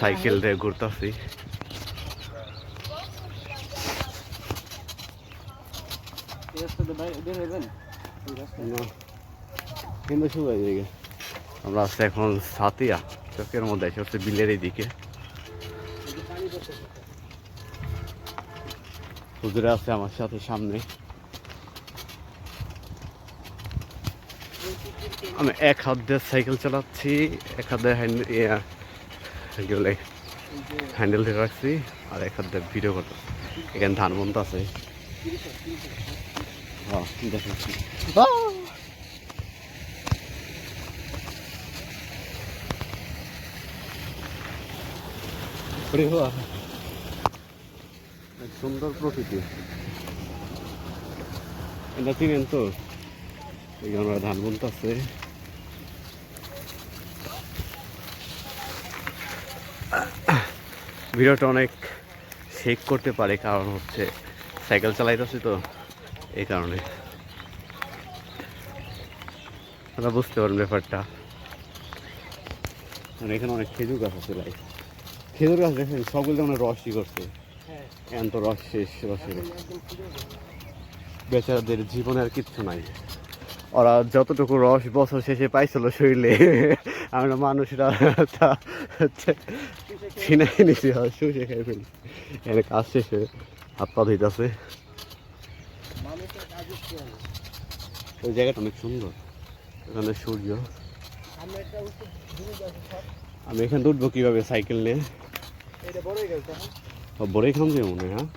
Cycle দিয়ে ঘুরতেছি। আমরা আছি এখন সাতিয়া চোখের মধ্যে এসে হচ্ছে বিলের এই দিকে হুজুরে আছে আমার সাথে সামনে। আমি এক হাত দিয়ে সাইকেল চালাচ্ছি এক হাত দিয়ে কি বলে হ্যান্ডেল ধরে রাখছি, আর এক হাত ভিডিও করতেছি এখানে ধান বন্ত আছে। সুন্দর প্রকৃতি। এটা চিনেন তো? এখানে আমরা ধান ভিডিওটা অনেক শেক করতে পারে, কারণ হচ্ছে সাইকেল চালাইতেছি তো, এই কারণে। আপনারা বুঝতে পারেন ব্যাপারটা। মানে এখানে অনেক খেজুর গাছ আছে লাইক খেজুর গাছ দেখেন সবগুলো যেমন রসই করছে। এখন তো রস শেষ রসের বেচারাদের জীবনে আর কিচ্ছু নাই। ওরা যতটুকু রস বছর শেষে পাইছিল শরীরে। আমরা মানুষরা তা হচ্ছে ছিনাই নিছি হয়, শুষে খেয়ে ফেলি। এখানে কাজ শেষে হাত পা ধুইতেছে। ওই জায়গাটা অনেক সুন্দর। এখানে সূর্য। আমি এখানে উঠবো কীভাবে সাইকেল নিয়ে? বড়ই খাম যে মনে হয়?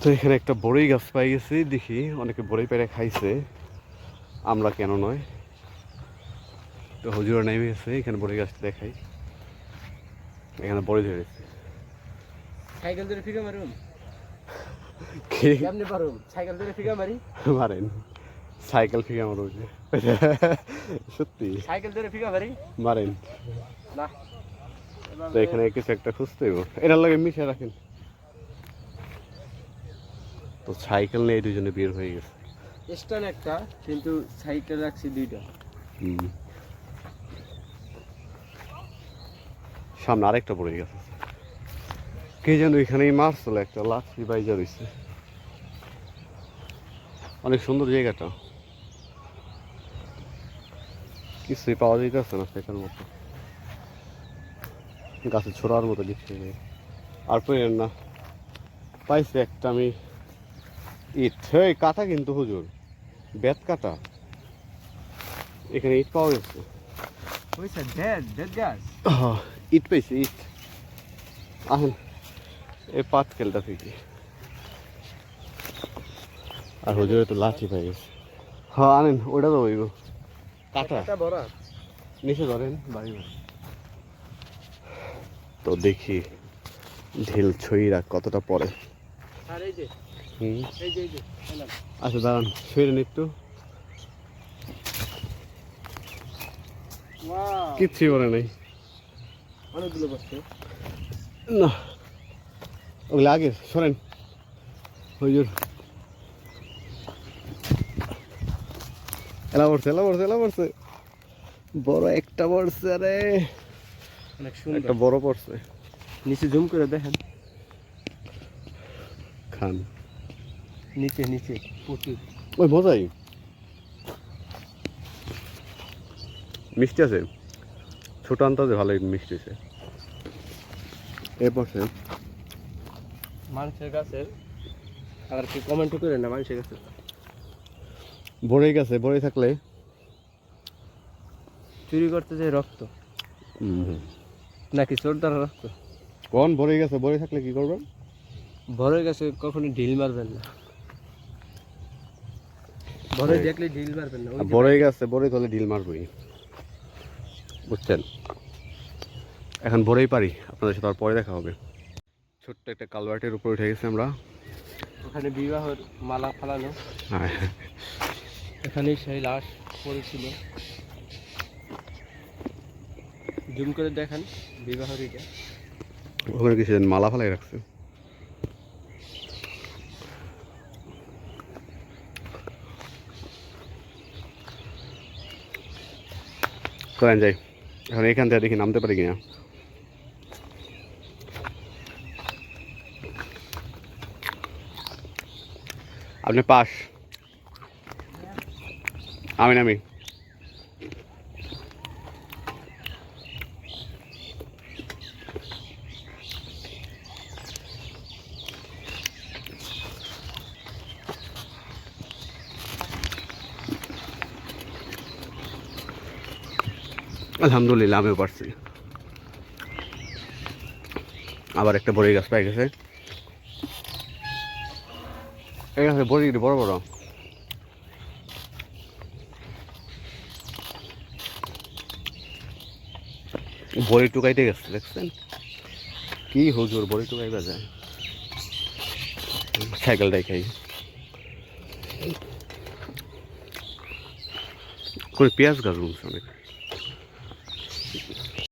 তো এখানে একটা বড়ই গাছ পাই গেছি, দেখি। অনেকে বড়ই পেরে খাইছে। আমরা কেন নয়? তো হুজুরা নেমে গেছে এখানে বড়ই গাছটা দেখাই। এখানে বড়ই ধরেছে সাইকেল ধরে ফিকা মারুম? কি? কেমনে পারুম? সাইকেল ধরে ফিকা মারি? মারেন। সাইকেল ফিকে যে। সত্যি। সাইকেল ধরে ফিকা মারি? মারেন। না। তো এখানে কিছু একটা খুঁজতে এটার লাগে মিশে রাখেন। তো সাইকেল নিয়ে দুজনে বের হয়ে গেছে। স্ট্যান্ড একটা কিন্তু সাইকেল রাখছি দুইটা। হুম। সামনে আরেকটা পড়ে গেছে। কে যেন এখানেই মারছিল একটা লাঠি বাইজা রয়েছে অনেক সুন্দর জায়গাটা। কিছুই পাওয়া যাইতেছে না সেখান মতো। গাছে ছোড়ার মতো দিচ্ছে আর পেলেন না। পাইছে একটা আমি ইট। কাটা কিন্তু হুজুর। বেত কাটা এখানে ইট পাওয়া গেছে। হইছে গাছ ইট পেয়েছি ইট আহেন এই পাট খেলটা থেকে। আর হুজুরে তো লাঠি গেছে। হ্যাঁ আনেন ওটা তো ওইব কাটা? নিচে ধরেন বাড়ি। তো দেখি ঢিল ছইরা কতটা পড়ে। আর এই যে হুম। এই যে এই যে এলাম। আচ্ছা দাঁড়ান ছুঁড়ে একটু। কিচ্ছুই পড়ে নাই। অনেকগুলো না। ওগুলো আগে শোনেন হুজুর এলা পড়ছে এলা পড়ছে এলা পড়ছে। বড় একটা পড়ছে আরে। অনেক একটা বড় পড়ছে। নিচে জুম করে দেখেন। খান। নিচে নিচে প্রচুর। ওই মজাই। মিষ্টি আছে? ছোট আনতে ভালোই মিষ্টি আছে এ পড়ছে মানুষের গাছের আর কি কমেন্ট করে না মানুষের কাছে ভরে গেছে ভরে থাকলে? চুরি করতে যে রক্ত। নাকি চোরদার রক্ত? কোন? ভরে গেছে ভরে থাকলে কি করবেন? ভরে গেছে কখনো ঢিল মারবেন না। হ্যাঁ। দেখলে ঢিল মারবেন না ভরে গেছে বড়ই তাহলে ডিল মারবই। বুঝছেন? এখন বড়ই পারি আপনাদের সাথে আর পরে দেখা হবে। ছোট্ট একটা কালভার্টের উপরে উঠে গেছি আমরা। ওখানে বিবাহের মালা ফালানো। হ্যাঁ। এখানেই সেই লাশ পড়েছিল। জুম করে দেখেন বিবাহের এটা ওখানে কিছু মালা ফালাই রাখছে। করেন যাই। এখন এখান থেকে দেখি নামতে পারি কিনা। আপনি পাস। আমি নামি। আলহামদুলিল্লাহ, আমিও পারছি। আবার একটা বড়ি গাছ পাই গেছে। এই গাছে বড়ি বড় বড়? বড়ি টুকাইতে গেছে, দেখছেন? কি হুজুর বড়ি টুকাইবা যায়। সাইকেলটাই খাই পেঁয়াজ গাছ রুমছে অনেক।